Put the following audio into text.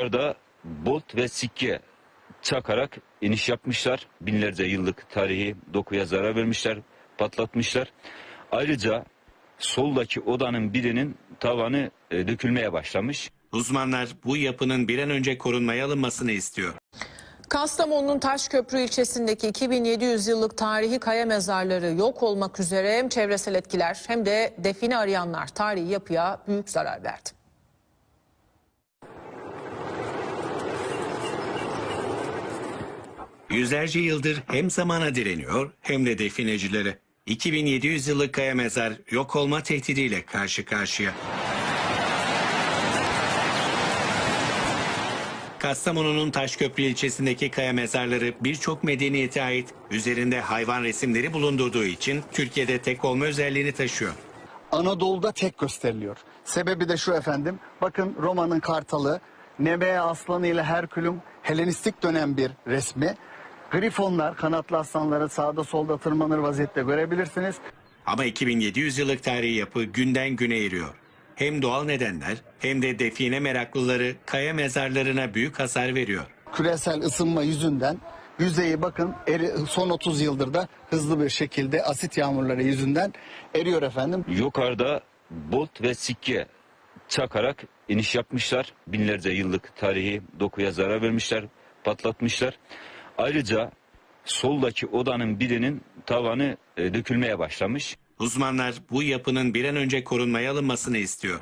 Orada bolt ve sikke çakarak iniş yapmışlar. Binlerce yıllık tarihi dokuya zarar vermişler, patlatmışlar. Ayrıca soldaki odanın birinin tavanı e, dökülmeye başlamış. Uzmanlar bu yapının bir an önce korunmaya alınmasını istiyor. Kastamonu'nun Taşköprü ilçesindeki 2700 yıllık tarihi kaya mezarları yok olmak üzere hem çevresel etkiler hem de define arayanlar tarihi yapıya büyük zarar verdi. Yüzlerce yıldır hem zamana direniyor hem de definecilere. 2700 yıllık kaya mezar yok olma tehdidiyle karşı karşıya. Kastamonu'nun Taşköprü ilçesindeki kaya mezarları birçok medeniyete ait üzerinde hayvan resimleri bulundurduğu için Türkiye'de tek olma özelliğini taşıyor. Anadolu'da tek gösteriliyor. Sebebi de şu efendim. Bakın Roma'nın kartalı, Nemea aslanı ile Herkül'ün Helenistik dönem bir resmi. Grifonlar, kanatlı aslanları sağda solda tırmanır vaziyette görebilirsiniz. Ama 2700 yıllık tarihi yapı günden güne eriyor. Hem doğal nedenler hem de define meraklıları kaya mezarlarına büyük hasar veriyor. Küresel ısınma yüzünden yüzeyi bakın eri, son 30 yıldır da hızlı bir şekilde asit yağmurları yüzünden eriyor efendim. Yukarıda bolt ve sikke çakarak iniş yapmışlar. Binlerce yıllık tarihi dokuya zarar vermişler, patlatmışlar. Ayrıca soldaki odanın birinin tavanı e, dökülmeye başlamış. Uzmanlar bu yapının bir an önce korunmaya alınmasını istiyor.